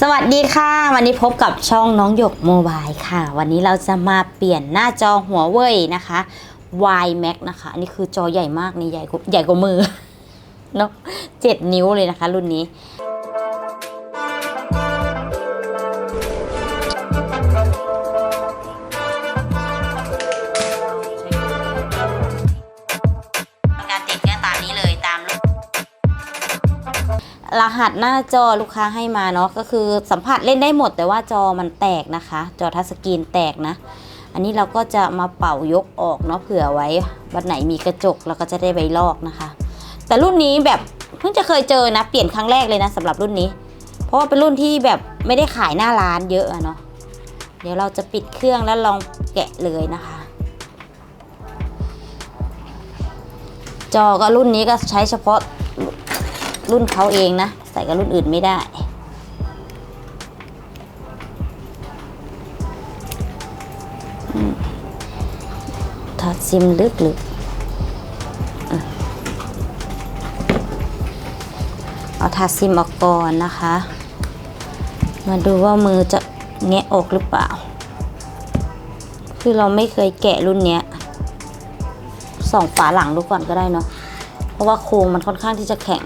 สวัสดีค่ะ วันนี้พบกับช่องน้องหยกโมบายค่ะ วันนี้เราจะมาเปลี่ยนหน้าจอหัวเว่ยนะคะ Y Max นะคะ อันนี้คือจอใหญ่มากนี่ใหญ่กว่าใหญ่กว่ามือเนาะเจ็ดนิ้วเลยนะคะ รุ่นนี้ รหัสหน้าจอลูกค้าให้มาเนาะก็คือสัมผัสเล่นได้หมด แต่ว่าจอมันแตกนะคะ จอทัชสกรีนแตกนะ อันนี้เราก็จะมาเป่ายกออกเนาะเผื่อไว้วันไหนมีกระจกเราก็จะได้ใบลอกนะคะ แต่รุ่นนี้แบบเพิ่งจะเคยเจอนะเปลี่ยนครั้งแรกเลยนะสำหรับรุ่นนี้ เพราะว่าเป็นรุ่นที่แบบไม่ได้ขายหน้าร้านเยอะอะเนาะเดี๋ยวเราจะปิดเครื่องแล้วลองแกะเลยนะคะ จอก็รุ่นนี้ก็ใช้เฉพาะ รุ่นเขาเองนะ ใส่กับรุ่นอื่นไม่ได้ ถอดซิมลึกๆ เอาถอดซิมออกก่อนนะคะ มาดูว่ามือจะแงะออกหรือเปล่า คือเราไม่เคยแกะรุ่นเนี้ยส่องฝาหลังดูก่อนก็ได้เนาะ เพราะว่าโครงมันค่อนข้างที่จะแข็ง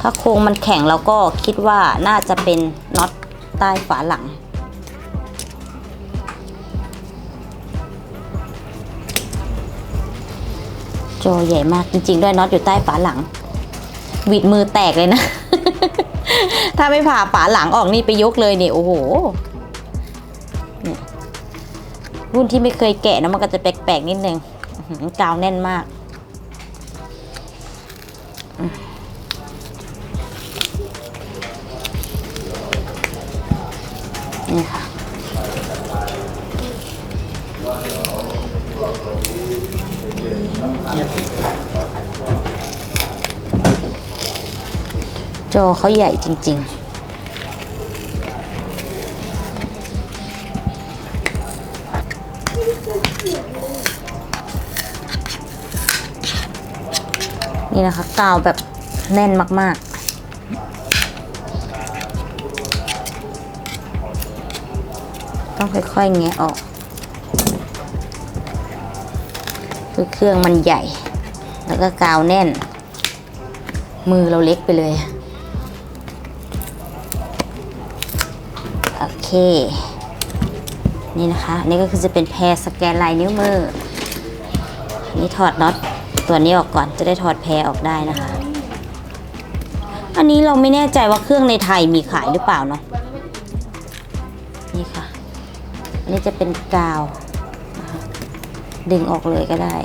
ถ้าโครงมันแข็งเราก็คิดว่าน่าจะเป็นน็อตใต้ฝาหลัง จอใหญ่มากจริง ๆ ด้วยน็อตอยู่ใต้ฝาหลังหวิดมือแตกเลยนะ ถ้าไม่ผ่าฝาหลังออกนี่ไปยกเลยเนี่ยโอ้โหรุ่นที่ไม่เคยแกะนะมันก็จะแปลกๆนิดนึงกาวแน่นมาก นี่ค่ะ จอเขาใหญ่จริง ๆนี่นะคะกาวแบบแน่นมาก ๆ ต้องค่อยๆแงะออก คือเครื่องมันใหญ่ แล้วก็กาวแน่น มือเราเล็กไปเลย โอเค นี่นะคะ นี่ก็คือจะเป็นแพรสแกนลายนิ้วมือ นี่ถอดน็อตตัวนี้ออกก่อนจะได้ถอดแพรออกได้นะคะ อันนี้เราไม่แน่ใจว่าเครื่องในไทยมีขายหรือเปล่าเนาะ นี่จะเป็นกาว ดึงออกเลยก็ได้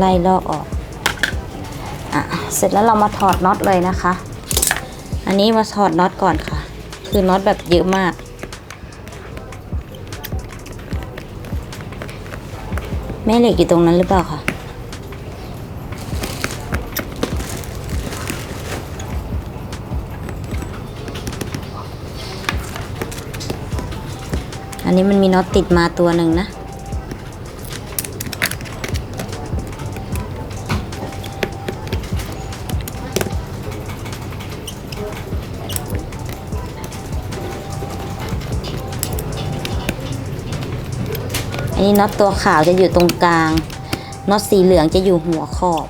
ไล่ลอกออกอะเสร็จแล้วเรามาถอดน็อตเลยนะคะ อันนี้มาถอดน็อตก่อนค่ะ คือน็อตแบบเยอะมากแม่เหล็กอยู่ตรงนั้นหรือเปล่าคะอันนี้มันมีน็อตติดมาตัวหนึ่งนะ อันนี้น็อตตัวขาวจะอยู่ตรงกลาง น็อตสีเหลืองจะอยู่หัวขอบ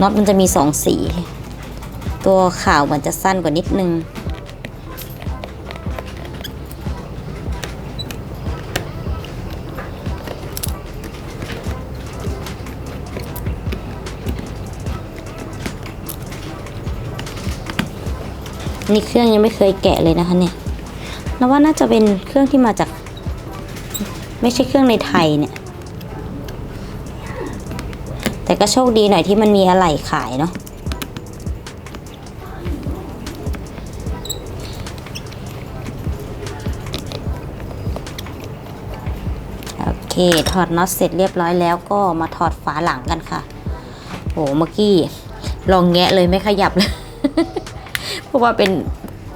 น็อตมันจะมีสองสี ตัวขาวมือนจะสั้นกว่านิดนึง นี่เครื่องยังไม่เคยแกะเลยนะคะเนี่ย แล้วว่าน่าจะเป็นเครื่องที่มาจาก ไม่ใช่เครื่องในไทยเนี่ย แต่ก็โชคดีหน่อยที่มันมีอะไหล่ขายเนาะโอเคถอดน็อตเสร็จเรียบร้อยแล้วก็มาถอดฝาหลังกันค่ะโหเมื่อกี้ลองแงะเลยไม่ขยับเลย เพราะว่าเป็น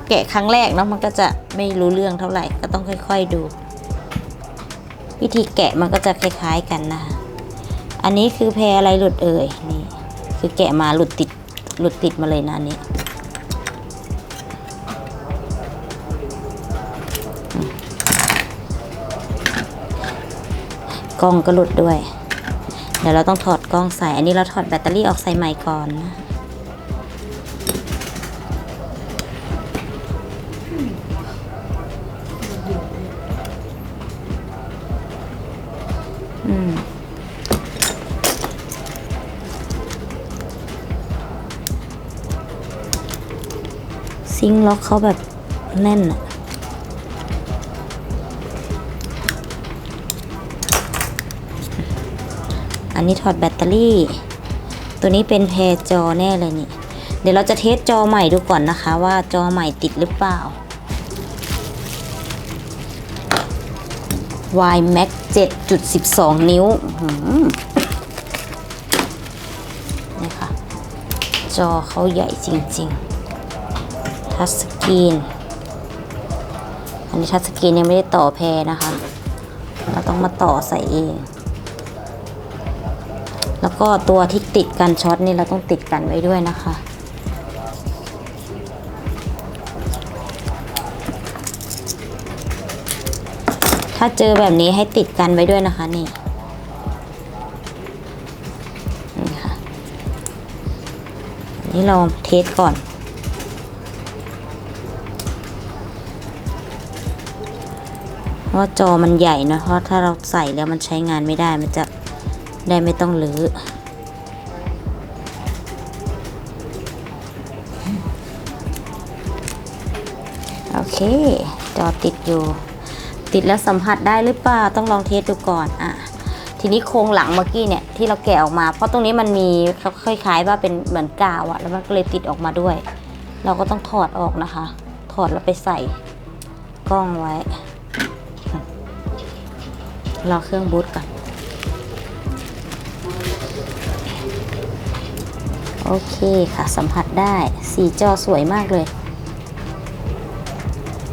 แกะครั้งแรกเนาะมันก็จะไม่รู้เรื่องเท่าไหร่ก็ต้องค่อย ๆดู วิธีแกะมันก็จะคล้าย ๆกันนะคะอันนี้คือแพรอะไรหลุดเอ่ยนี่คือแกะมาหลุดติดหลุดติดมาเลยนะอันนี้กล้องก็หลุดด้วย เดี๋ยวเราต้องถอดกล้องใส่ อันนี้เราถอดแบตเตอรี่ออกใส่ใหม่ก่อนนะ อืมซิงล็อกเขาแบบแน่นอะอันนี้ถอดแบตเตอรี่ ตัวนี้เป็นแพรจอแน่เลยนี่ เดี๋ยวเราจะเทสจอใหม่ดูก่อนนะคะ ว่าจอใหม่ติดหรือเปล่า Y Max 7.12 นิ้วนี่ค่ะ จอเขาใหญ่จริง ๆ ทัชสกรีน อันนี้ทัชสกรีนยังไม่ได้ต่อแพรนะคะ เราต้องมาต่อใส่เอง แล้วก็ตัวที่ติดกันช็อตนี่เราต้องติดกันไว้ด้วยนะคะ ถ้าเจอแบบนี้ให้ติดกันไว้ด้วยนะคะนี่นี่ค่ะนี่เราเทสก่อน เพราะว่าจอมันใหญ่นะเพราะถ้าเราใส่แล้วมันใช้งานไม่ได้มันจะได้ไม่ต้องรื้อโอเค จอติดอยู่ ติดแล้วสัมผัสได้หรือเปล่าต้องลองเทสดูก่อนอะทีนี้โครงหลังเมื่อกี้เนี่ยที่เราแกะออกมา เพราะตรงนี้มันมีคล้ายๆว่าเป็นเหมือนกาวอะแล้วมันก็เลยติดออกมาด้วย เราก็ต้องถอดออกนะคะ ถอดแล้วไปใส่กล้องไว้รอเครื่องบูตก่อนโอเคค่ะสัมผัสได้สีจอสวยมากเลย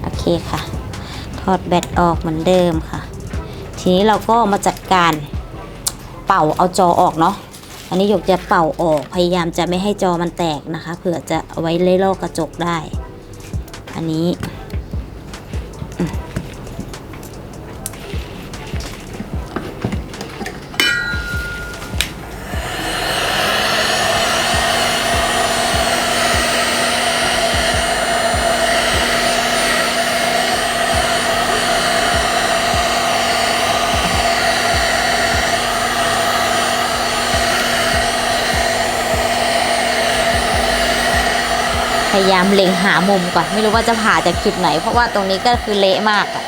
โอเคค่ะ ถอดแบตออกเหมือนเดิมค่ะ ทีนี้เราก็มาจัดการเป่าเอาจอออกเนาะอันนี้หยกจะเป่าออกพยายามจะไม่ให้จอมันแตกนะคะเผื่อจะเอาไว้เล่ลอกกระจกได้ อันนี้ พยายามเล็งหามุมก่อนไม่รู้ว่าจะผ่าจากจุดไหน เพราะว่าตรงนี้ก็คือเละมากอะ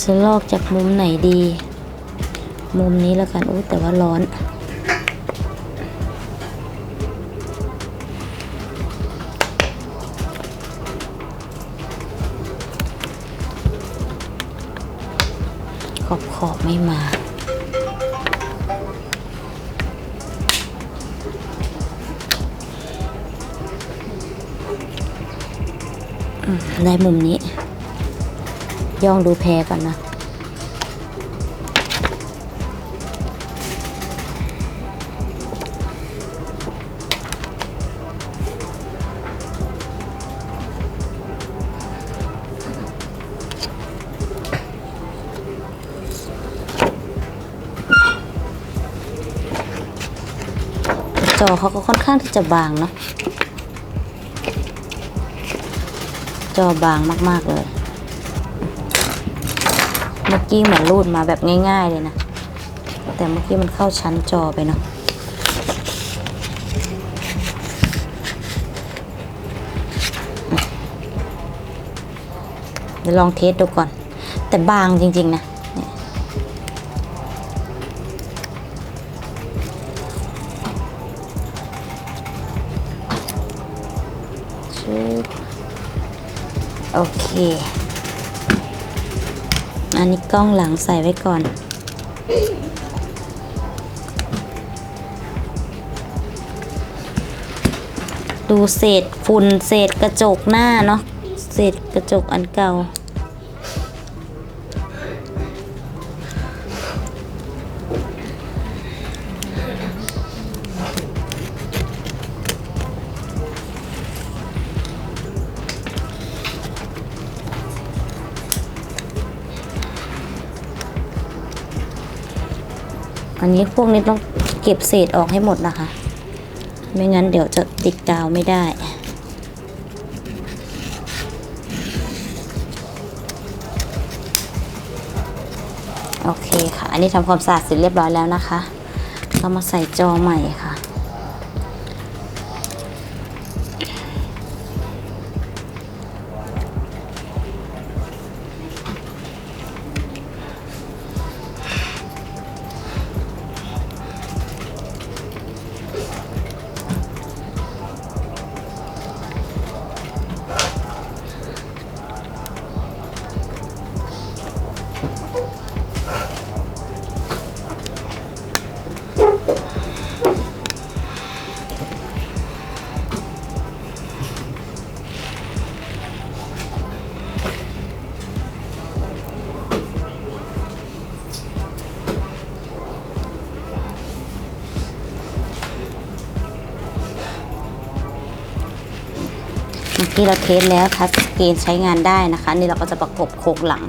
จะลอกจากมุมไหนดี มุมนี้แล้วกันโอ้แต่ว่าร้อน ไม่มา ได้มุมนี้ ย่องดูแพรก่อนนะ เขาก็ค่อนข้างที่จะบางเนาะจอบางมาก ๆ เลย เมื่อกี้เหมือนรูดมาแบบง่าย ๆ เลยนะ แต่เมื่อกี้มันเข้าชั้นจอไปเนาะเดี๋ยวลองเทสดูก่อน แต่บางจริง ๆ นะ อเคอันนี้กล้องหลังใส่ไว้ก่อน ดูเศษฝุ่นเศษกระจกหน้าเนาะเศษกระจกอันเก่า อันนี้พวกนี้ต้องเก็บเศษออกให้หมดนะคะ ไม่งั้นเดี๋ยวจะติดกาวไม่ได้โอเคค่ะ อันนี้ทำความสะอาดเสร็จเรียบร้อยแล้วนะคะ เรามาใส่จอใหม่ค่ะ นี่เราเทสแล้วทัชสกรีนใช้งานได้นะคะ นี่เราก็จะประกบโครงหลัง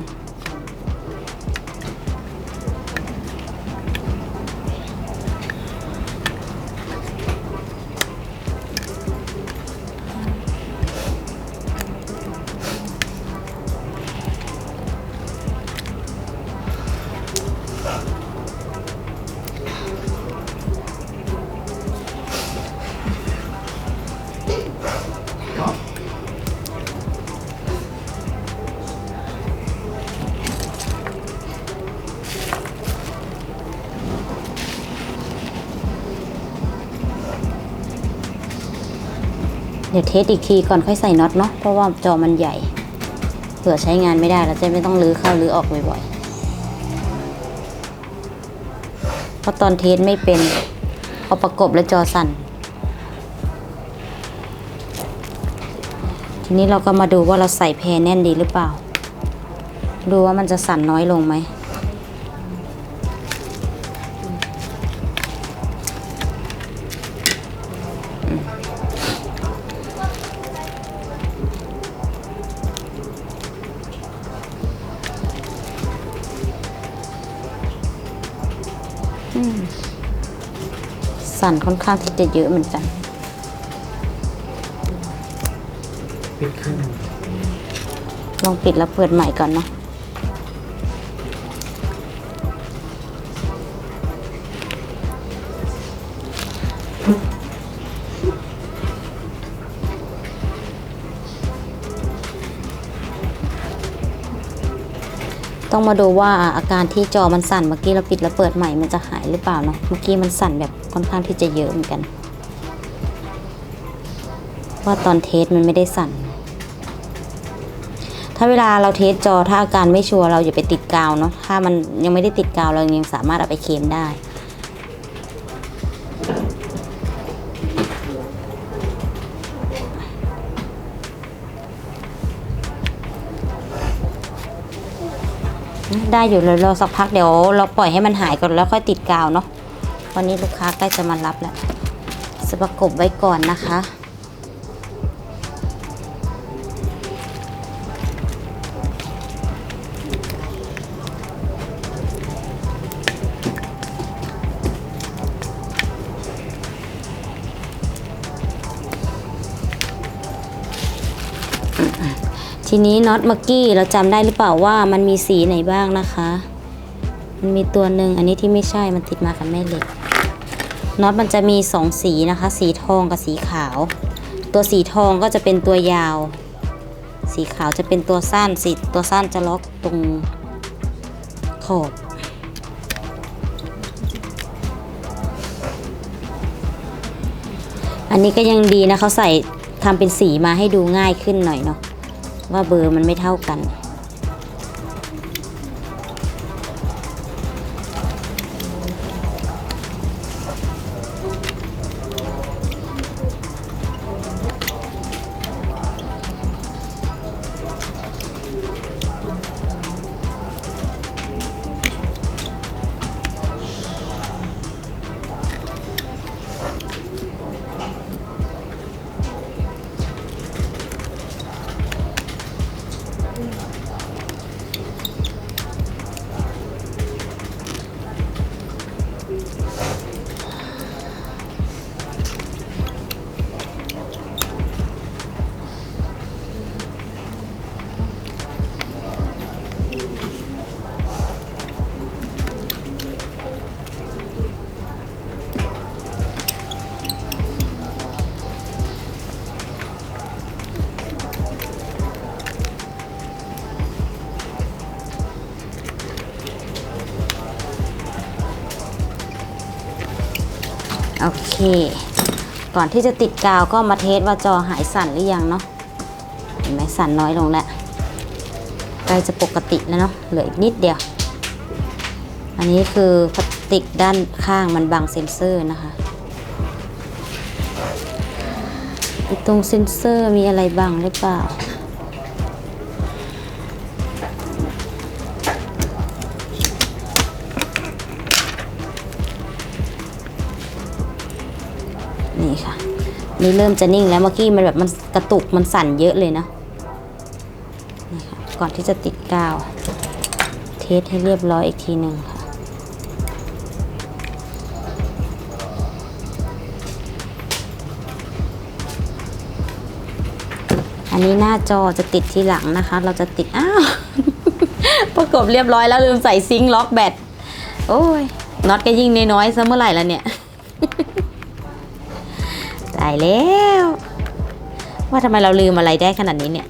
เดี๋ยวเทสอีกทีก่อนค่อยใส่น็อตเนาะเพราะว่าจอมันใหญ่เผื่อใช้งานไม่ได้เราจะไม่ต้องรื้อเข้ารื้อออกบ่อยๆเพราะตอนเทสไม่เป็นพอประกบแล้วจอสั่นทีนี้เราก็มาดูว่าเราใส่แพรแน่นดีหรือเปล่า ดูว่ามันจะสั่นน้อยลงไหม สั่นค่อนข้างที่จะเยอะเหมือนกันปิดเครื่องลองปิดแล้วเปิดใหม่ก่อนเนาะ ต้องมาดูว่าอาการที่จอมันสั่นเมื่อกี้เราปิดแล้วเปิดใหม่มันจะหายหรือเปล่าเนาะเมื่อกี้มันสั่นแบบค่อนข้างที่จะเยอะเหมือนกัน ว่าตอนเทสมันไม่ได้สั่น ถ้าเวลาเราเทสจอถ้าอาการไม่ชัวร์เราอย่าไปติดกาวเนาะถ้ามันยังไม่ได้ติดกาวเรายังสามารถเอาไปเคลมได้ ได้อยู่เลยเราสักพักเดี๋ยวเราปล่อยให้มันหายก่อนแล้วค่อยติดกาวเนาะวันนี้ลูกค้าใกล้จะมารับแล้วสประกบไว้ก่อนนะคะ ทีนี้น็อตมื่อกี้เราจำได้หรือเปล่าว่ามันมีสีไหนบ้างนะคะ มันมีตัวหนึ่งอันนี้ที่ไม่ใช่มันติดมากับแม่เหล็กน็อตมันจะมีสองสีนะคะ สีทองกับสีขาว ตัวสีทองก็จะเป็นตัวยาว สีขาวจะเป็นตัวสั้นสีตัวสั้นจะล็อกตรงขอบอันนี้ก็ยังดีนะเขาใส่ทำเป็นสีมาให้ดูง่ายขึ้นหน่อยเนาะ ว่าเบอร์มันไม่เท่ากัน โอเค ก่อนที่จะติดกาวก็มาเทสว่าจอหายสั่นหรือยังเนาะเห็นไหมสั่นน้อยลงแล้วใกล้จะปกติแล้วเนาะเหลืออีกนิดเดียว อันนี้คือพลาสติกด้านข้างมันบังเซ็นเซอร์นะคะตรงเซ็นเซอร์มีอะไรบังหรือเปล่า นี่เริ่มจะนิ่งแล้วเมื่อกี้มันแบบมันกระตุกมันสั่นเยอะเลยนะนี่ค่ะก่อนที่จะติดกาว เทสให้เรียบร้อยอีกทีหนึ่งค่ะอันนี้หน้าจอจะติดทีหลังนะคะ เราจะติด อ้าว ประกบเรียบร้อยแล้วลืมใส่ซิงค์ล็อกแบต โอ้ยน็อตก็ยิ่งน้อยๆซะเมื่อไหร่ล้วเนี่ย ตายแล้ว ว่าทำไมเราลืมอะไรได้ขนาดนี้เนี่ย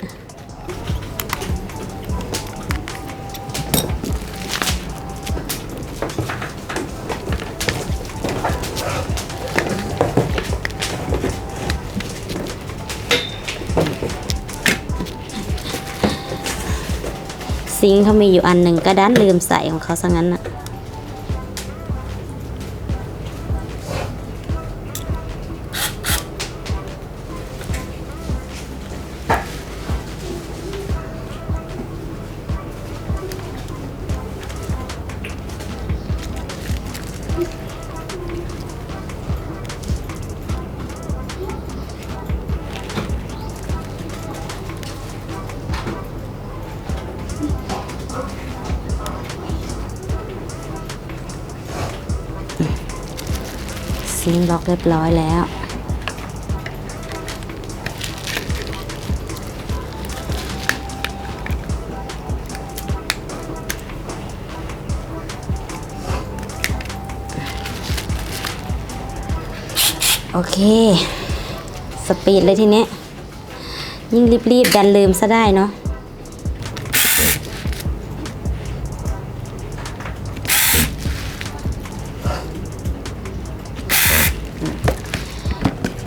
ซิงค์เขามีอยู่อันหนึ่งก็ดันลืมใส่ของเขาซะงั้นอะ ซิงค์ล็อกเรียบร้อยแล้ว โอเค สปีดเลยทีเนี้ยยิ่งรีบๆ ดันลืมซะได้เนาะ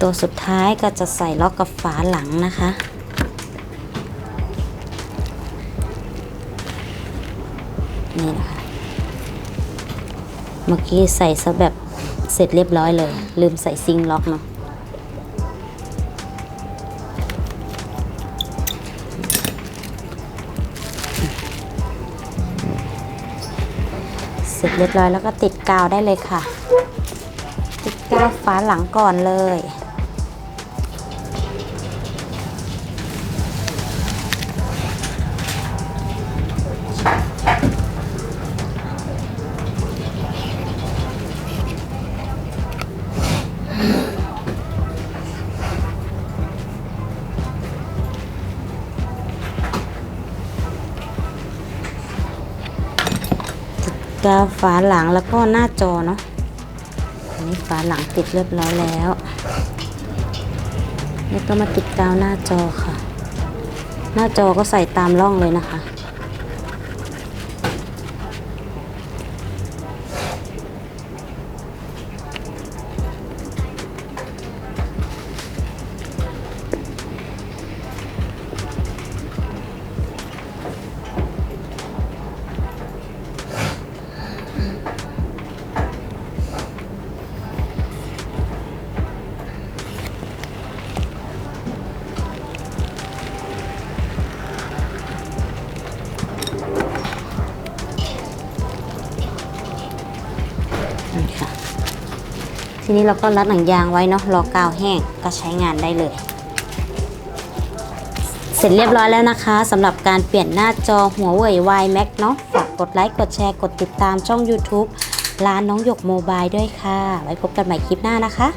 ตัวสุดท้ายก็จะใส่ล็อกกับฝาหลังนะคะ นี่นะคะ เมื่อกี้ใส่ซะแบบเสร็จเรียบร้อยเลย ลืมใส่ซิงล็อกเนาะเสร็จเรียบร้อยแล้วก็ติดกาวได้เลยค่ะ ติดกาวฝาหลังก่อนเลย กาวฝาหลังแล้วก็หน้าจอเนาะอันนี้ฝาหลังติดเรียบร้อยแล้ว แล้วก็มาติดกาวหน้าจอค่ะ หน้าจอก็ใส่ตามร่องเลยนะคะ นี้เราก็รัดหนังยางไว้เนาะรอกาวแห้งก็ใช้งานได้เลย เสร็จเรียบร้อยแล้วนะคะสำหรับการเปลี่ยนหน้าจอหัวเว่ย Y Max เนาะฝากกดไลค์กดแชร์กดติดตามช่อง YouTube ร้านน้องหยกโมบายด้วยค่ะ ไว้พบกันใหม่คลิปหน้านะคะ